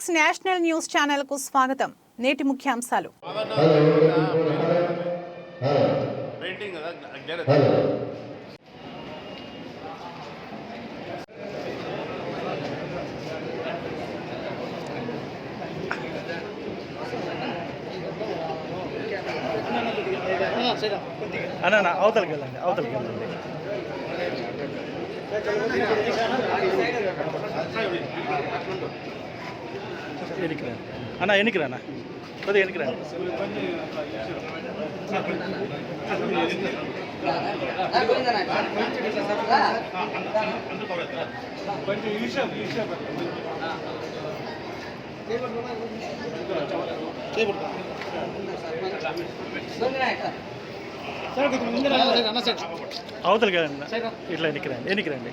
Six national news ఛానల్కు స్వాగతం. నేటి ముఖ్యాంశాలు. అన్న అవతలకి వెళ్ళండి అవతలకి వెళ్ళండి. ఎనికి రండి అన్న ఎనికి రానా కొద్దిగా ఎనికి రండి అవతలకి వెళ్ళండి ఇట్లా ఎనికి రండి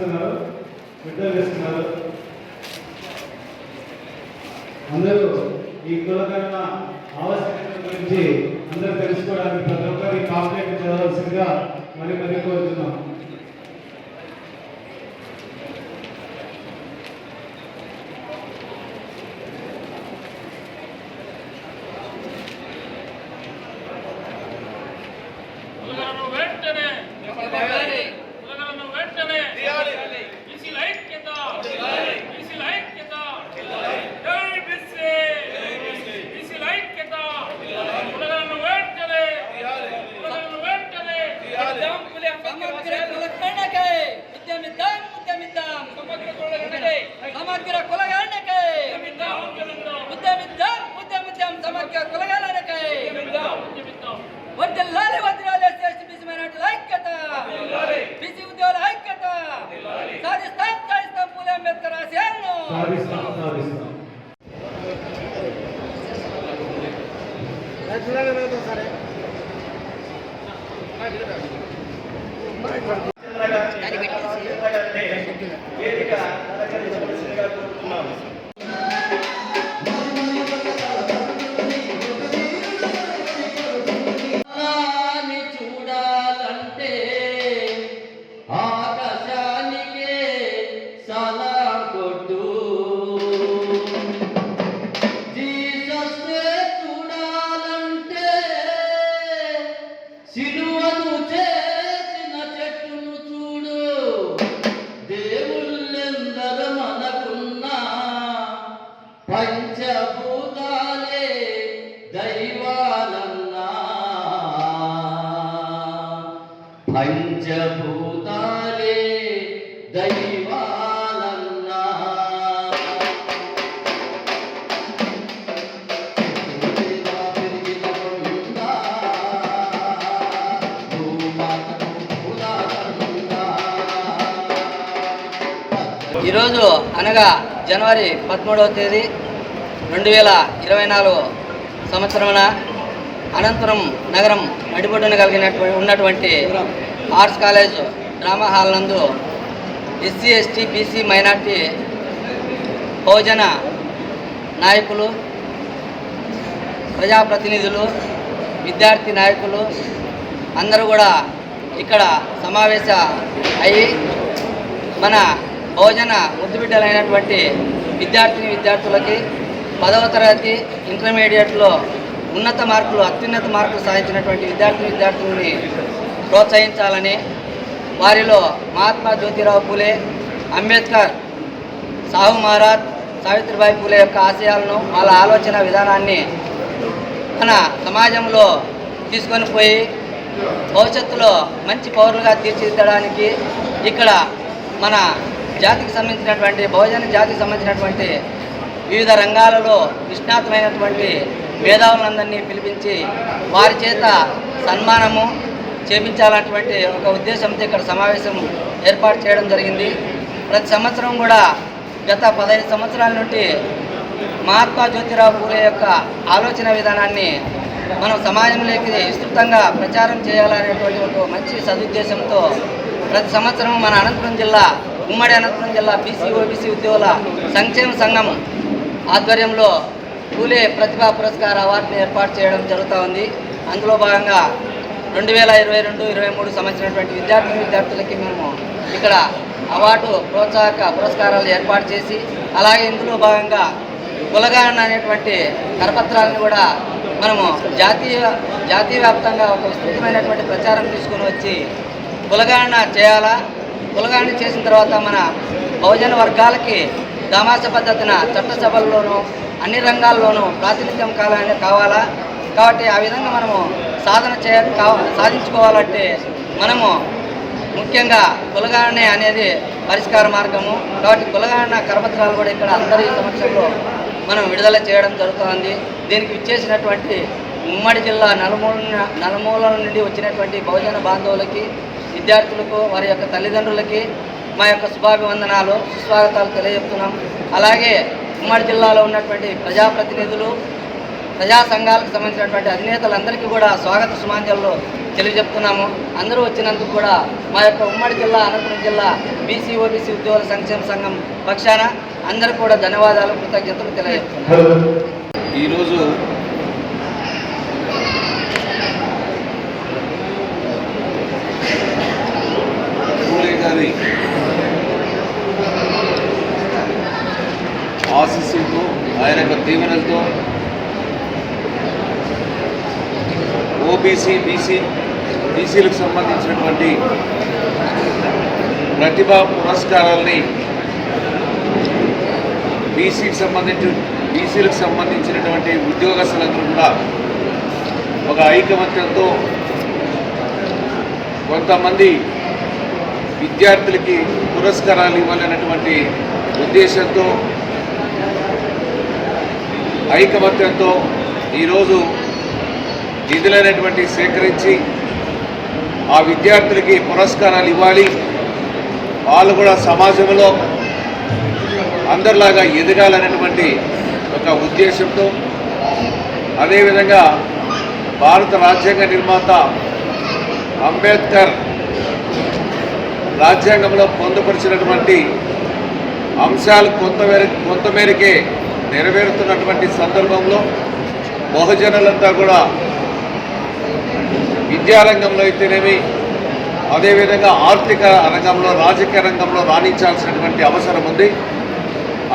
ప్రారంభిస్తున్నారు బిడ్డలు వేస్తున్నారు. అందరూ ఈ కులకరణ సమగ్ర కులగణకై ఉద్యమిద్దాం ఉద్యమిద్దాం సమగ్ర కులగణకై వర్ధిల్లాలి వర్ధిల్లాలి శ్రేష్ఠ బీసీ మైనార్టీల ఐక్యత. బీసీ ఉద్యోగుల ఐక్యత. సాధిస్తాం సాధిస్తాం పూలే అంబేద్కర్ ఆశయాలను. సాధిస్తాం సాధిస్తాం ఆకాశాన్ని పంచభూతాలే దైవాలన్నా. ఈరోజు అనగా జనవరి పదమూడవ తేదీ రెండు వేల ఇరవై నాలుగు సంవత్సరమున అనంతపురం నగరం నడిబొడ్డున కలిగినటువంటి ఉన్నటువంటి ఆర్ట్స్ కాలేజ్ డ్రామా హాల్ నందు ఎస్సీ ఎస్టీ బీసీ మైనార్టీ బహుజన నాయకులు ప్రజాప్రతినిధులు విద్యార్థి నాయకులు అందరూ కూడా ఇక్కడ సమావేశ అయ్యి మన బహుజన ముద్దుబిడ్డలైనటువంటి విద్యార్థిని విద్యార్థులకి పదవ తరగతి ఇంటర్మీడియట్లో ఉన్నత మార్కులు అత్యున్నత మార్కులు సాధించినటువంటి విద్యార్థిని విద్యార్థులని ప్రోత్సహించాలని వారిలో మహాత్మా జ్యోతిరావు పూలే అంబేద్కర్ సాహు మహారాజ్ సావిత్రిబాయి పూలే యొక్క ఆశయాలను వాళ్ళ ఆలోచన విధానాన్ని మన సమాజంలో తీసుకొని పోయి భవిష్యత్తులో మంచి పౌరులుగా తీర్చిదిద్దడానికి ఇక్కడ మన జాతికి సంబంధించినటువంటి బహుజన జాతికి సంబంధించినటువంటి వివిధ రంగాలలో నిష్ణాతమైనటువంటి మేధావులందరినీ పిలిపించి వారి చేత సన్మానము చేపించాలన్నటువంటి ఒక ఉద్దేశంతో ఇక్కడ సమావేశం ఏర్పాటు చేయడం జరిగింది. ప్రతి సంవత్సరం కూడా గత పదహైదు సంవత్సరాల నుండి మహాత్మా జ్యోతిరావు పూలే యొక్క ఆలోచన విధానాన్ని మనం సమాజంలోకి విస్తృతంగా ప్రచారం చేయాలనేటువంటి ఒక మంచి సదుద్దేశంతో ప్రతి సంవత్సరం మన అనంతపురం జిల్లా ఉమ్మడి అనంతపురం జిల్లా బీసీ ఓబీసీ ఉద్యోగుల సంక్షేమ సంఘం ఆధ్వర్యంలో పూలే ప్రతిభా పురస్కార అవార్డుని ఏర్పాటు చేయడం జరుగుతూ ఉంది. అందులో భాగంగా రెండు వేల ఇరవై రెండు ఇరవై మూడు సంబంధించినటువంటి విద్యార్థి విద్యార్థులకి మేము ఇక్కడ అవార్డు ప్రోత్సాహక పురస్కారాలు ఏర్పాటు చేసి అలాగే ఇందులో భాగంగా కులగాన అనేటువంటి కరపత్రాలను కూడా మనము జాతీయ జాతీయ వ్యాప్తంగా ఒక విస్తృతమైనటువంటి ప్రచారం తీసుకొని వచ్చి కులగాన చేయాలా? కులగాన చేసిన తర్వాత మన బహుజన వర్గాలకి దామాస పద్ధతిన చట్టసభల్లోనూ అన్ని రంగాల్లోనూ ప్రాతినిధ్యం కావాలని కావాలా? కాబట్టి ఆ విధంగా మనము సాధన చేయాలి కావ- సాధించుకోవాలంటే మనము ముఖ్యంగా కులగానే అనేది పరిష్కార మార్గము. కాబట్టి కులగాన కరపత్రాలు కూడా ఇక్కడ అందరి సమక్షంలో మనం విడుదల చేయడం జరుగుతుంది. దీనికి ఇచ్చేసినటువంటి ఉమ్మడి జిల్లా నలుమూల నలుమూలల నుండి వచ్చినటువంటి బహుజన బాంధవులకి విద్యార్థులకు వారి యొక్క తల్లిదండ్రులకి మా యొక్క శుభాభివందనాలు సుస్వాగతాలు తెలియజెప్తున్నాం అలాగే ఉమ్మడి జిల్లాలో ఉన్నటువంటి ప్రజాప్రతినిధులు ప్రజా సంఘాలకు సంబంధించినటువంటి అధినేతలందరికీ కూడా స్వాగత సుమాంజలు తెలియజెప్తున్నాము. అందరూ వచ్చినందుకు కూడా మా యొక్క ఉమ్మడి జిల్లా అనంతపురం జిల్లా బీసీ ఓబీసీ ఉద్యోగుల సంక్షేమ సంఘం పక్షాన అందరూ కూడా ధన్యవాదాలు కృతజ్ఞతలు తెలియజెప్తున్నాను ఈరోజు గారి ఆశీస్సులతో ఆయన యొక్క దీవెనలతో ఓబీసీ బీసీ బీసీలకు సంబంధించినటువంటి ప్రతిభా పురస్కారాల్ని బీసీకి సంబంధించి బీసీలకు సంబంధించినటువంటి ఉద్యోగస్తులందరూ కూడా ఒక ఐకమత్యంతో కొంతమంది విద్యార్థులకి పురస్కారాలు ఇవ్వాలన్నటువంటి ఉద్దేశంతో ఐకమత్యంతో ఈరోజు నిధులైనటువంటి సేకరించి ఆ విద్యార్థులకి పురస్కారాలు ఇవ్వాలి. వాళ్ళు కూడా సమాజంలో అందరిలాగా ఎదగాలనేటువంటి ఒక ఉద్దేశంతో అదేవిధంగా భారత రాజ్యాంగ నిర్మాత అంబేద్కర్ రాజ్యాంగంలో పొందుపరిచినటువంటి అంశాలు కొంతమేర కొంతమేరకే నెరవేరుతున్నటువంటి సందర్భంలో బహుజనులంతా కూడా విద్యారంగంలో అయితేనేమి అదేవిధంగా ఆర్థిక రంగంలో రాజకీయ రంగంలో రాణించాల్సినటువంటి అవసరం ఉంది.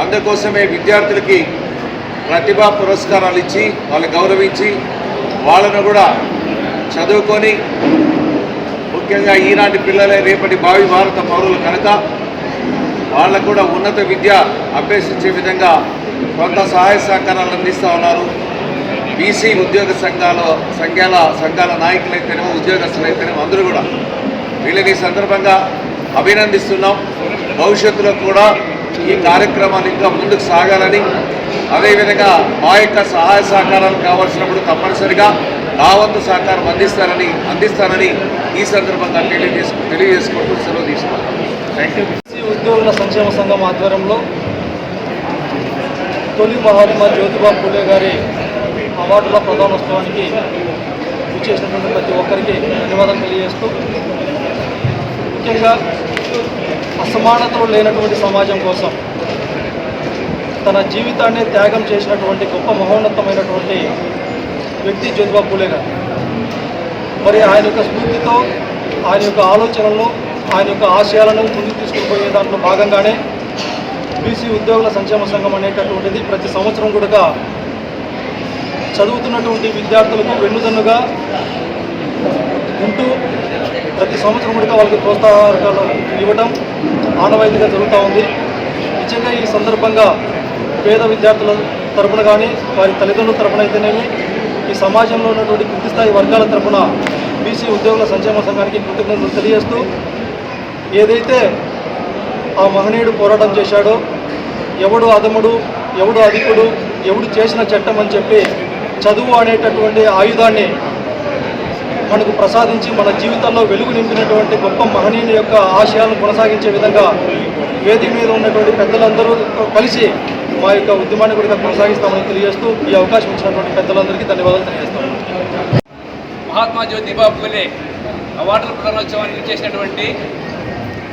అందుకోసమే విద్యార్థులకి ప్రతిభా పురస్కారాలు ఇచ్చి వాళ్ళు గౌరవించి వాళ్ళను కూడా చదువుకొని ముఖ్యంగా ఈనాటి పిల్లలే రేపటి భావి భారత పౌరులు కనుక వాళ్ళకు కూడా ఉన్నత విద్య అభ్యసించే విధంగా కొంత సహాయ సహకారాలు అందిస్తూ ఉన్నారు. బీసీ ఉద్యోగ సంఘాల సంఘాల సంఘాల నాయకులైతేనేమో ఉద్యోగస్తులైతేనేమో అందరూ కూడా వీళ్ళని ఈ సందర్భంగా అభినందిస్తున్నాం. భవిష్యత్తులో కూడా ఈ కార్యక్రమాలు ఇంకా ముందుకు సాగాలని అదేవిధంగా మా యొక్క సహాయ సహకారాలు కావాల్సినప్పుడు తప్పనిసరిగా నా వంతు సహకారం అందిస్తారని అందిస్తానని ఈ సందర్భంగా తెలియజేసుకు తెలియజేసుకుంటూ సెలవు తీసుకున్నాను థ్యాంక్ యూ బీసీ ఉద్యోగుల సంక్షేమ సంఘం ఆధ్వర్యంలో తొలి మహాత్మా జ్యోతిబా పూలే గారి అవార్డుల ప్రధానోత్సవానికి విచ్చేసినటువంటి ప్రతి ఒక్కరికి ధన్యవాదాలు తెలియజేస్తూ ముఖ్యంగా అసమానతలు లేనటువంటి సమాజం కోసం తన జీవితాన్ని త్యాగం చేసినటువంటి గొప్ప మహోన్నతమైనటువంటి వ్యక్తి జ్యోతిబా పూలే గారు. మరి ఆయన యొక్క స్ఫూర్తితో ఆయన యొక్క ఆలోచనలను ఆయన యొక్క ఆశయాలను ముందుకు తీసుకుపోయే దాంట్లో భాగంగానే బీసీ ఉద్యోగుల సంక్షేమ సంఘం అనేటటువంటిది ప్రతి సంవత్సరం కూడా చదువుతున్నటువంటి విద్యార్థులకు వెన్నుదన్నుగా ఉంటూ ప్రతి సంవత్సరం కూడా వాళ్ళకి ప్రోత్సాహకాలు ఇవ్వడం ఆనవాయితీగా జరుగుతూ ఉంది. నిజంగా ఈ సందర్భంగా పేద విద్యార్థుల తరపున కానీ వారి తల్లిదండ్రుల తరపున అయితేనేమి ఈ సమాజంలో ఉన్నటువంటి కింది స్థాయి వర్గాల తరపున బీసీ ఉద్యోగుల సంక్షేమ సంఘానికి కృతజ్ఞతలు తెలియజేస్తూ ఏదైతే ఆ మహనీయుడు పోరాటం చేశాడో ఎవడు అదముడు ఎవడు అధికుడు ఎవడు చేసిన చట్టం అని చెప్పి చదువు అనేటటువంటి ఆయుధాన్ని మనకు ప్రసాదించి మన జీవితంలో వెలుగు నింపినటువంటి గొప్ప మహనీయుని యొక్క ఆశయాలను కొనసాగించే విధంగా వేదిక మీద ఉన్నటువంటి పెద్దలందరూ కలిసి మా యొక్క ఉద్యమాన్ని కూడా కొనసాగిస్తామని తెలియజేస్తూ ఈ అవకాశం ఇచ్చినటువంటి పెద్దలందరికీ ధన్యవాదాలు తెలియజేస్తాము. మహాత్మా జ్యోతిబా పూలే అవార్డుల ప్రధానోత్సవానికి చేసినటువంటి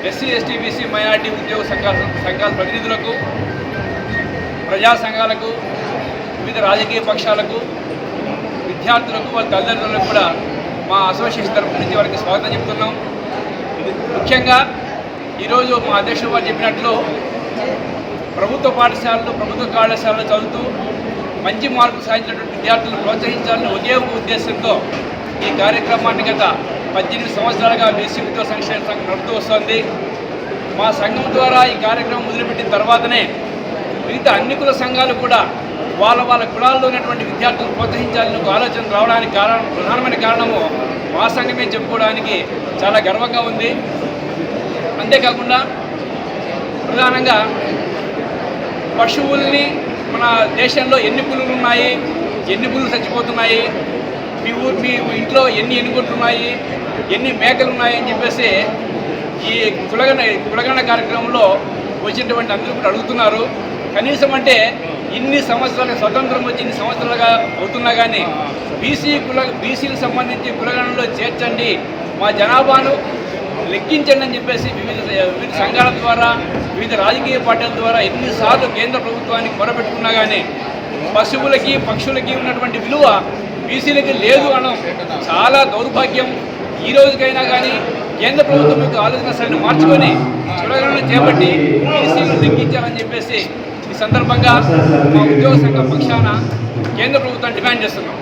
ఎస్సీ ఎస్టీ బీసీ మైనార్టీ ఉద్యోగ సంఘాల సంఘాల ప్రతినిధులకు ప్రజా సంఘాలకు వివిధ రాజకీయ పక్షాలకు విద్యార్థులకు వాళ్ళ తల్లిదండ్రులకు కూడా మా అసోసియేషన్ తరపు నుంచి వారికి స్వాగతం చెప్తున్నాం. ముఖ్యంగా ఈరోజు మా అధ్యక్షుడు వారు చెప్పినట్లు ప్రభుత్వ పాఠశాలలు ప్రభుత్వ కళాశాలలో చదువుతూ మంచి మార్కులు సాధించినటువంటి విద్యార్థులను ప్రోత్సహించాలని ఒకే ఒక ఉద్దేశంతో ఈ కార్యక్రమాన్ని గత పద్దెనిమిది సంవత్సరాలుగా బీసీ ఉద్యోగ సంక్షేమ సంఘం నడుపుతూ వస్తోంది. మా సంఘం ద్వారా ఈ కార్యక్రమం మొదలుపెట్టిన తర్వాతనే మిగతా అన్ని కుల సంఘాలు కూడా వాళ్ళ వాళ్ళ కులాల్లో ఉన్నటువంటి విద్యార్థులను ప్రోత్సహించాలని ఒక ఆలోచన రావడానికి కారణం ప్రధానమైన కారణము మా సంఘమే చెప్పుకోవడానికి చాలా గర్వంగా ఉంది. అంతేకాకుండా ప్రధానంగా పశువుల్ని మన దేశంలో ఎన్ని పులులు ఉన్నాయి ఎన్ని పులులు చచ్చిపోతున్నాయి మీ ఊరు మీ ఇంట్లో ఎన్ని ఎన్నుకుంటున్నాయి ఉన్నాయి ఎన్ని మేకలు ఉన్నాయి అని చెప్పేసి ఈ కులగణ కులగణ కార్యక్రమంలో వచ్చినటువంటి అందరూ కూడా అడుగుతున్నారు. కనీసం అంటే ఇన్ని సంవత్సరాలు స్వతంత్రం వచ్చి ఇన్ని సంవత్సరాలుగా అవుతున్నా కానీ బీసీ కుల బీసీలకు సంబంధించి కులగణలో చేర్చండి. మా జనాభాను లెక్కించండి అని చెప్పేసి వివిధ వివిధ సంఘాల ద్వారా వివిధ రాజకీయ పార్టీల ద్వారా ఎన్నిసార్లు కేంద్ర ప్రభుత్వానికి మొరపెట్టుకున్నా కానీ పశువులకి పక్షులకి ఉన్నటువంటి విలువ బీసీలకి లేదు అనడం చాలా దౌర్భాగ్యం. ఈ రోజుకైనా కానీ కేంద్ర ప్రభుత్వం యొక్క ఆలోచన సరైన మార్చుకొని చులగలను చేపట్టి బీసీలను లెక్కించాలని చెప్పేసి సందర్భంగా మా ఉద్యోగ సంఘం పక్షాన కేంద్ర ప్రభుత్వాన్ని డిమాండ్ చేస్తున్నాం.